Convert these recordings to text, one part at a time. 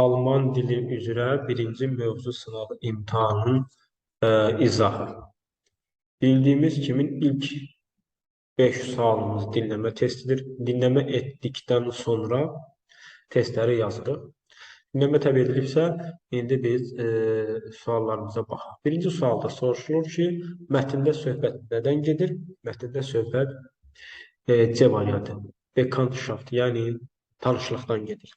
Alman dili üzrə birinci mövzu sınağı imtahanının e, izahı. Bildiyimiz kimi ilk 5 sualımız dinləmə testidir. Dinləmə etdikdən sonra testləri yazırıq. Dinləmə təbii edilibsə, indi biz e, suallarımıza baxaq. Birinci sualda soruşulur ki, mətndə söhbət nədən gedir? Mətndə söhbət e, C variantı, Bekanntschaft, yəni tanışlıqdan gedir.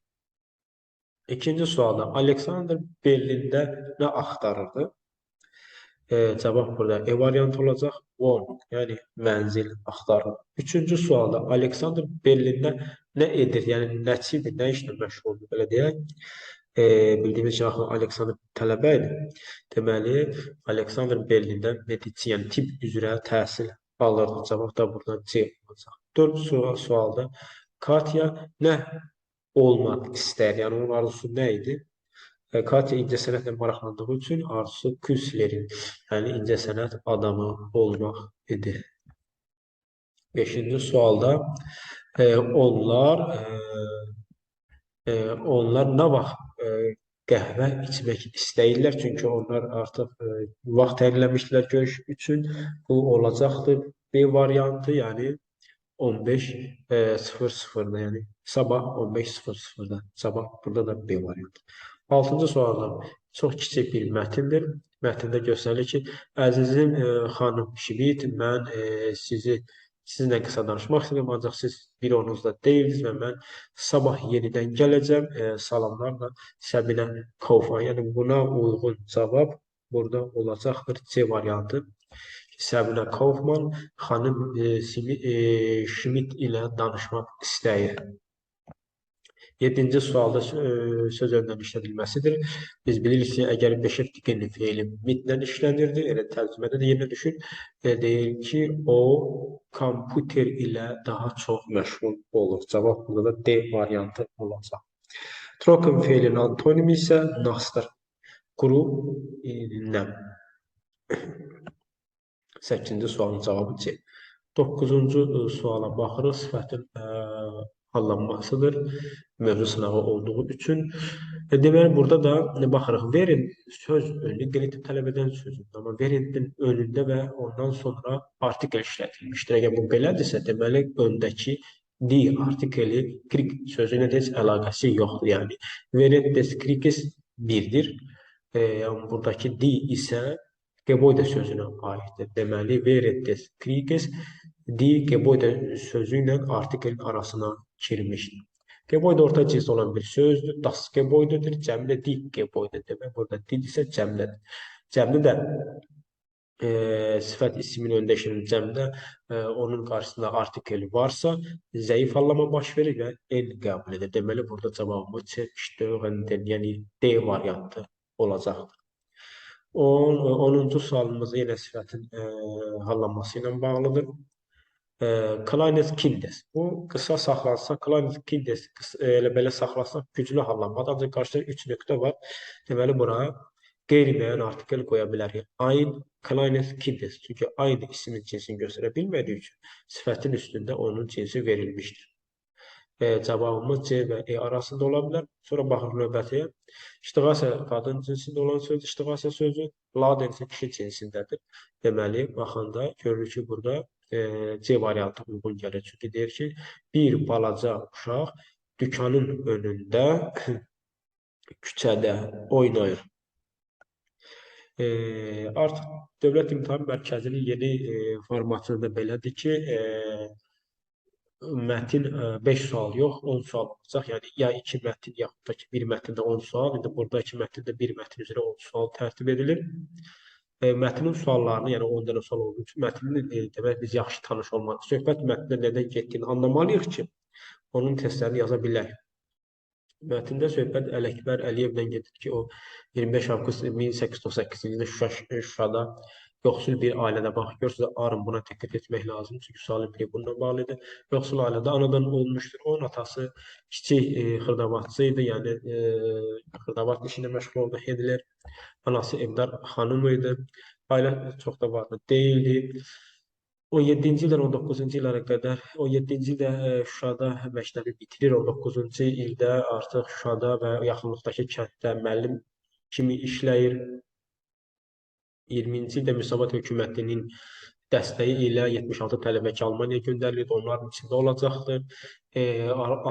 İkinci sualda Alexander Berlində nə axtarırdı? E, cavab burada E variantı olacaq. Wohnung, yəni mənzil axtarır. Üçüncü sualda Alexander Berlində nə edir? Yəni nəçidir, nə işlə məşğuldur, belə deyək. E, bildiyimiz kimi axı Alexander tələbə idi. Deməli, Alexander Berlində meditsin, yəni tibb üzrə təhsil alırdı. Cavab da burada C olacaq. Dördüncü sual, sualda Katya nə olmaq istər. Yəni onun arzusu nə idi? E, Katya incəsənətlə maraqlandığı üçün arzusu Künstlerin, yəni incəsənət adamı olmaq idi. Beşinci sualda e, onlar e, e, onlar nə vaxt e, qəhvə içmək istəyirlər? Çünki onlar artıq e, vaxt təyin görüş üçün. Bu olacaqdır B variantı, yəni 15.00'da yani sabah 15.00'da sabah burada da B variantı. Altıncı sualda çox kiçik bir mətindir. Mətndə göstərilir ki, əzizim e, xanım Şibit, mən e, sizi sizinlə qısa danışmaq istəyirəm, ancaq siz bir onunuzda deyildiniz və mən sabah yenidən gələcəm. E, salamlarla Səbinə Kovfa. Yəni buna uyğun cavab burada olacaqdır C variantı. Səbinə Kaufman xanım e, e, Şmit ilə danışmaq istəyir. 7-ci sualda e, söz öndən işlədilməsidir. Biz bilirik ki, əgər beşəftiqin feili mitlə işlənirdi, elə tərcümədə də yerinə düşür. E, deyir ki, o kompüter ilə daha çox məşğul olur. Cavab burada da D variantı olacaq. Trocken feilinin antonimi isə nasdır. Quru nəm. 8-ci sualın cavabı C. 9-cu e, suala baxırıq. Sifətin e, hallanmasıdır. Mövzu sınağı olduğu üçün. E, deməli, burada da baxırıq. Verin söz önü qenetik tələb edən sözdür. Amma verinin önündə və ondan sonra artikel işlədilmişdir. Əgər bu belədirsə, deməli, öndəki di artikeli krik sözü ilə heç əlaqəsi yoxdur. Yəni, verin des krikis birdir. E, buradakı di isə Geboyda sözünə aiddir. Deməli, vered des kriges di Geboyda sözü ilə artikelin arasına girmişdir. Geboyda orta cins olan bir sözdür. Das Geboydadır. Cəmdə di Geboyda demək. Burada did isə cəmdədir. Cəmdə də e, sifət ismin öndə işlənir cəmdə e, onun qarşısında artikel varsa zəif hallama baş verir və en qəbul edir. Deməli burada cavabımız C, iştəğəndə, yəni D variantı olacaqdır. 10-cu sualımız yenə sifətin e, hallanması ilə bağlıdır. E, Kleines Kindes. Bu qısa saxlansa, Kleines Kindes e, elə belə saxlasaq güclü hallanmadır. Ancaq qarşıda 3 nöqtə var. Deməli bura qeyri-müəyyən artikel qoya bilərik. Ein Kleines Kindes. Çünki aynı ismin cinsini göstərə bilmədiyi üçün sifətin üstündə onun cinsi verilmişdir. E, cavabımız C və E arasında ola bilər. Sonra baxır növbətiyə. İştiqasiya qadın cinsində olan söz, iştiqasiya sözü, laden isə kişi cinsindədir. Deməli, baxanda görürük ki, burada e, C variantı uyğun gəlir. Çünki deyir ki, bir balaca uşaq dükanın önündə küçədə oynayır. E, artıq Dövlət İmtahan Mərkəzinin yeni e, formatı da belədir ki, e, mətin 5 e, sual yox, 10 sual olacaq. Yəni ya 2 mətin yaxud da ki, bir mətndə 10 sual. İndi burada 2 mətndə bir mətin üzrə 10 sual tərtib edilir. E, mətnin suallarını, yəni 10 dənə sual olduğu üçün mətnin e, demək biz yaxşı tanış olmalıyıq. Söhbət mətndə nədən getdiyini anlamalıyıq ki, onun testlərini yaza bilək. Mətndə söhbət Ələkbər Əliyevdən gedir ki, o 25 avqust 1898-ci ildə Şuşa, Şuşada yoxsul bir ailədə bax, görürsünüz, arın buna diqqət etmək lazım, çünki sualın biri bununla bağlıdır. Yoxsul ailədə anadan olmuşdur. Onun atası kiçik e, xırdavatçı idi, yəni e, xırdavat işində məşğul oldu Hedler. Anası Evdar xanım idi. Ailə çox da vardı deyildi. 17-ci ildən 19-cu illərə qədər, 17-ci ildə e, Şuşada məktəbi bitirir, 19-cu ildə artıq Şuşada və yaxınlıqdakı kənddə müəllim kimi işləyir. 20-ci ildə Müsavat hökumətinin dəstəyi ilə 76 tələbə ki, Almaniyaya göndərilir, onların içində olacaqdır. E,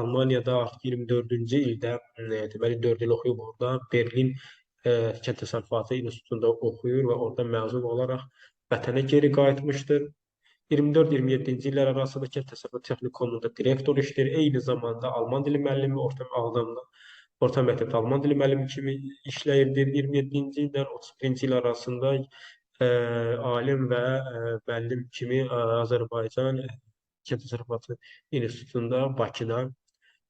Almaniyada artıq 24-cü ildə, e, deməli 4 il oxuyub orada Berlin e, Kənd Təsərrüfatı İnstitutunda oxuyur və orada məzun olaraq vətənə geri qayıtmışdır. 24-27-ci illər arasında Kənd Təsərrüfatı Texnikumunda direktor işləyir. Eyni zamanda Alman dili müəllimi orta Ağdamda orta məktəbdə Alman dili müəllimi kimi işləyirdi. 27-ci ildən 31-ci il arasında ə, alim və ə, müəllim kimi ə, Azərbaycan Kənd Təsərrüfatı İnstitutunda Bakıda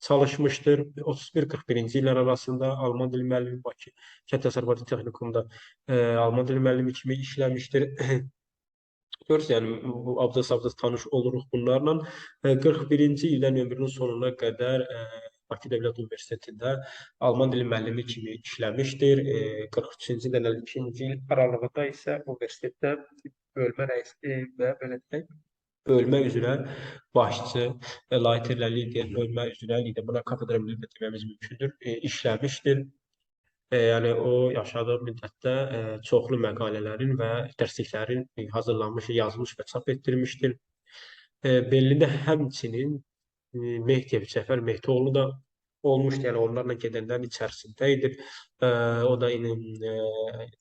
çalışmışdır. 31-41-ci illər arasında Alman dili müəllimi Bakı Kənd Təsərrüfatı Texnikumunda ə, Alman dili müəllimi kimi işləmişdir. Görürsüz, yəni bu abzas-abzas tanış oluruq bunlarla. 41-ci ildən ömrünün sonuna qədər ə, Bakı Dövlət Universitetində Alman dili müəllimi kimi işləmişdir. 43-cü ildən 52-ci il aralığında isə universitetdə bölmə rəisi və belə deyək, bölmə üzrə başçı, Laiterlə lider, bölmə üzrə lider, buna kafedra müdiri deməmiz mümkündür, işləmişdir. E, yəni o yaşadığı müddətdə e, çoxlu məqalələrin və dərsliklərin hazırlanmış, yazmış və çap etdirmişdir. E, Berlində həmçinin e, Mehdiyev Cəfər Mehdioğlu da olmuşdu. Yəni onlarla gedənlərin içərisində idi. E, o da e,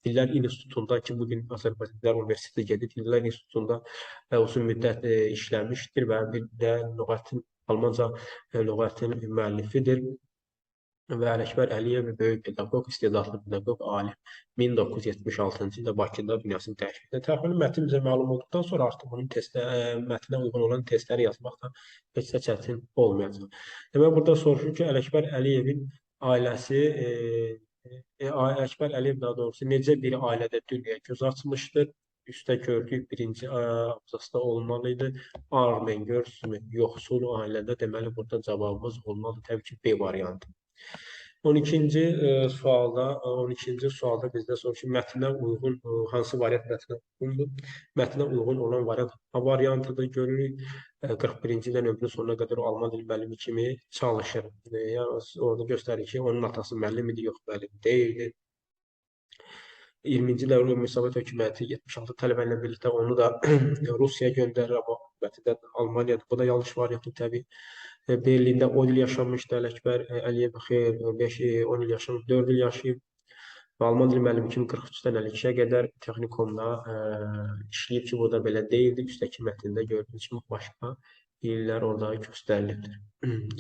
Dillər İnstitutunda ki, bu gün Azərbaycan Dillər Universitetində gedib Dillər İnstitutunda e, uzun müddət e, işləmişdir və bir də lüğətin Almanca e, lüğətin müəllifidir və Ələkbər Əliyev böyük pedaqoq, istedadlı pedaqoq, alim 1976-cı ildə Bakıda dünyasını dəyişib. Təxmini mətn bizə məlum olduqdan sonra artıq onun testə, mətnə uyğun olan testləri yazmaq da heç də çətin olmayacaq. Demək, burada soruşur ki, Ələkbər Əliyevin ailəsi e, e, Ələkbər Əliyev daha doğrusu necə bir ailədə dünyaya göz açmışdır? Üstdə gördük birinci abzasda olmalı idi. Armen görsümü yoxsul ailədə deməli burada cavabımız olmalı təbii ki B variantı. 12-ci e, sualda, 12-ci sualda bizdə soruşur ki, mətnə uyğun e, hansı variant mətnə uyğundur? Mətnə uyğun olan variant A variantıdır. Görürük 41-ci ildən ömrünün sonuna qədər o Alman dili müəllimi kimi çalışır. E, yəni orada göstərir ki, onun atası müəllim idi, yox müəllim deyildi. 20-ci ildə Rusiya Sovet hökuməti 76 tələbə ilə birlikdə onu da Rusiyaya göndərir, amma ümumiyyətlə Almaniyada bu da yanlış variantdır təbii. Berlində 10 il yaşamışdı Ələkbər Əliyev xeyr, 5-10 il yaşamış, 4 il yaşayıb və Alman dili müəllimi kimi 43-dən 52-yə qədər texnikumda ə, işləyib ki, bu da belə deyildi. Üstəki mətndə gördüyünüz kimi başqa illər orada göstərilibdir.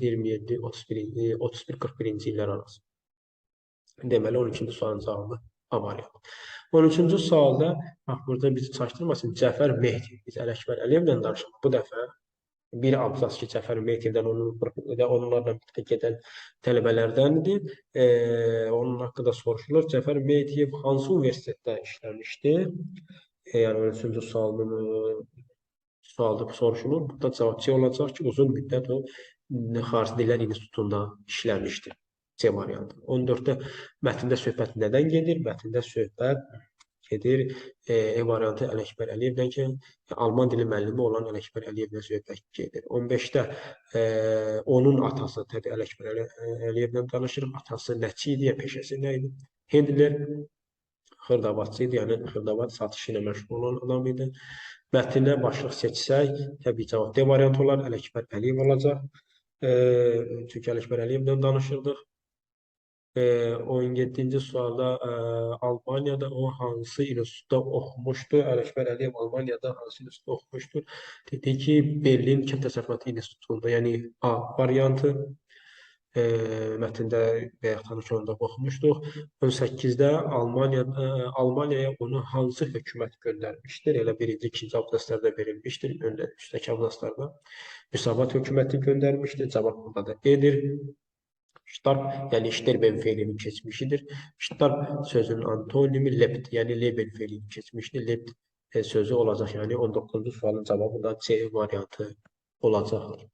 27, 31, 31-41-ci illər arası. Deməli 12-ci sualın cavabı A variantı. 13-cü sualda bax burada bizi çaşdırmasın Cəfər Mehdi. Biz Ələkbər Əliyevlə danışırıq. Bu dəfə bir abzas ki, Cəfər Meytirdən onun və onlarla birlikdə gedən tələbələrdəndir. E, onun haqqında soruşulur. Cəfər Meytiyev hansı universitetdə işləmişdi? E, yəni 13-cü sualın sualda soruşulur. Burada cavabçı olacaq ki, uzun müddət o Xarici Dillər İnstitutunda işləmişdi. C variantı. 14-də mətndə söhbət nədən gedir? Mətndə söhbət gedir. E, e variantı Ələkbər Əliyevdən ki, Alman dili müəllimi olan Ələkbər Əliyevlə söhbət gedir. 15-də e, onun atası təbii Ələkbər Əliyevlə danışırıq. Atası nəçi idi, peşəsi nə idi? Hindler xırdavatçı idi, yəni xırdavat satışı ilə məşğul olan adam idi. Mətninə başlıq seçsək, təbii cavab D variantı olar, Ələkbər Əliyev olacaq. E, çünki Ələkbər Əliyevlə danışırdıq. 17-ci sualda ə, Almaniyada o hansı institutda oxumuşdu? Ələkbər Əliyev Almaniyada hansı institutda oxumuşdur? Dedi ki, Berlin Kənd Təsərrüfatı İnstitutunda, yəni A variantı e, mətndə bayaq tanış onda oxumuşduq. 18-də Almaniya ə, Almaniyaya onu hansı hökumət göndərmişdir? Elə birinci, ikinci abzaslarda verilmişdir. Öndə üstəki abzaslarda Müsavat hökuməti göndərmişdir. Cavab burada da edir. Ştarp, yəni Şterben feilinin keçmişidir. Ştarp sözünün antonimi lept, yəni Leben feilinin keçmişdir. Lept e, sözü olacaq, yəni 19-cu sualın cavabı da C variantı olacaqdır.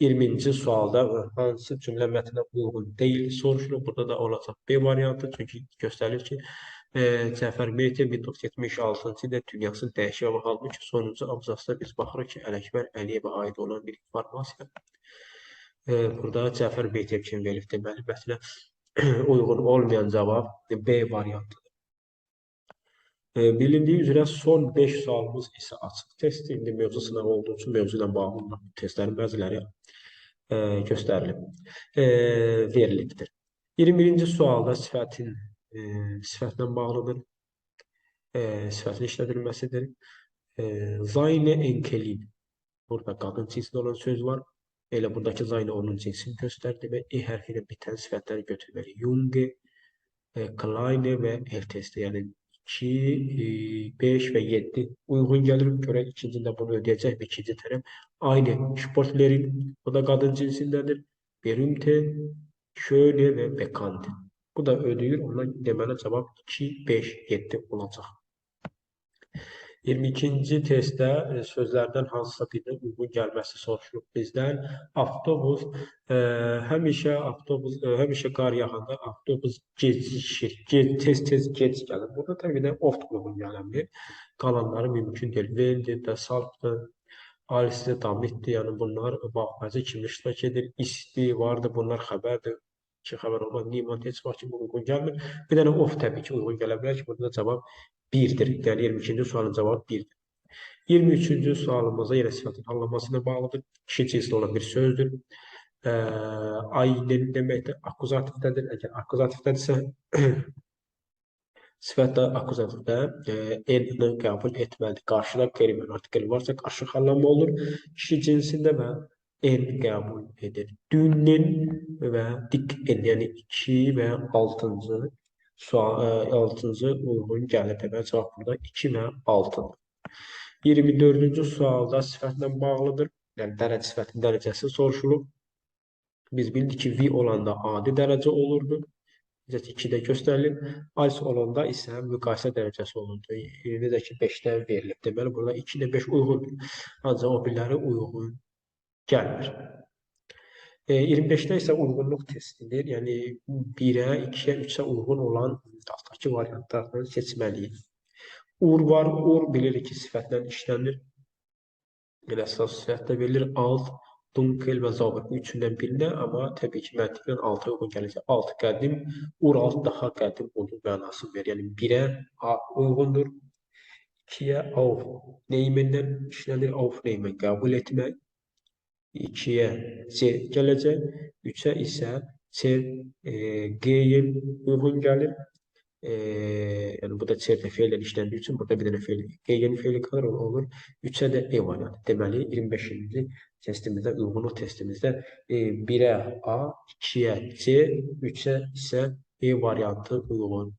20-ci sualda hansı cümlə mətnə uyğun deyil soruşulur. Burada da olacaq B variantı, çünki göstərir ki, E, Cəfər Mehdi 1976-cı ildə dünyasını dəyişib, amma halbuki sonuncu abzasda biz baxırıq ki, Ələkbər Əliyevə aid olan bir informasiya. Burada Cəfər Mehdiyev kim verib deməli, mətnə uyğun olmayan cavab B variantıdır. Bilindiyi üzrə son 5 sualımız isə açıq test. İndi mövzu sınağı olduğu üçün mövzu ilə bağlı olan testlərin bəziləri e, göstərilib, e, verilibdir. 21-ci sualda sifətin e, sifətlə bağlıdır. Sifətin işlədilməsidir. Zayne enkelin. Burada qadın cinsində olan söz var. Elə buradakı zayne onun cinsini göstərdi və E hərfi ilə bitən sifətləri götürməli. Junge, e, Kleine və Erteste. Yəni 2, 5 və 7 uyğun gəlir. Görək ikincində bunu ödəyəcək və ikinci tərəf aynı Sportlerin, bu da qadın cinsindədir. Berümte, Şöyle və Bekante. Bu da ödəyir. Ona deməli cavab 2, 5, 7 olacaq. 22-ci testdə e, sözlərdən hansısa birinə uyğun gəlməsi soruşulub bizdən. Avtobus e, həmişə avtobus e, həmişə qar yağanda avtobus gecikir. Gec, tez-tez gec gəlir. Burada təbii də oft uyğun gələndir. Qalanları mümkün deyil. Vendi də, saltdır, Alice Damitdir. Yəni bunlar baxmacı kimi iştirak edir. İsti vardı. Bunlar xəbərdir ki, xəbər olmaz. Niman heç vaxt ki, uyğun gəlmir. Bir dənə off təbii ki, uyğun gələ bilər ki, burada cavab 1-dir. Yəni 22-ci sualın cavabı 1-dir. 23-cü sualımızda yenə sifətin anlaması ilə bağlıdır. Kişi cinsli olan bir sözdür. E, aynen deməkdir, akuzativdədir. Əgər akuzativdədirsə, sifət də akuzativdə e, n-ni qəbul etməlidir. Qarşıda qeyri-müəyyən artikel varsa qarşı anlamı olur. Kişi cinsində və n qəbul edir. Dünün və dik n, yəni 2 və 6-cı sual 6-cı uyğun gəlir. Deməli cavab burada 2 və 6-dır. 24-cü sualda sifətlə bağlıdır. Yəni dərəcə sifətin dərəcəsi soruşulub. Biz bildik ki, V olanda adi dərəcə olurdu. Necə ki, 2-də göstərilib. Ice olanda isə müqayisə dərəcəsi olurdu. Necə ki, 5-də verilib. Deməli, burada 2 ilə 5 uyğundur. Ancaq o biriləri uyğun gəlmir. 25-də isə uyğunluq testidir. Yəni 1-ə, 2-yə, 3-ə uyğun olan altdakı variantlardan seçməliyik. Ur var. Ur bilirik ki, sifətlə işlənir. Yəni əsas sifətlə verilir. Alt, dunkel və zabit. Üçündən birinə, amma təbii ki, məntiqlə 6-a uyğun gələcək. 6 qədim, ur alt daha qədim olur mənasını verir. Yəni 1-ə uyğundur. 2-yə auf neyməndən işlənir? Auf neymən qəbul etmək. 2-yə C gələcək, 3-ə isə C e, G-yə uyğun gəlir. E, yəni bu da C-də feillə işləndiyi üçün burada bir dənə feil G-nin feili qalır, olur. 3-ə də E variantı. Deməli 25-ci testimizdə, uyğunluq testimizdə e, 1-ə A, 2-yə C, 3-ə isə E variantı uyğun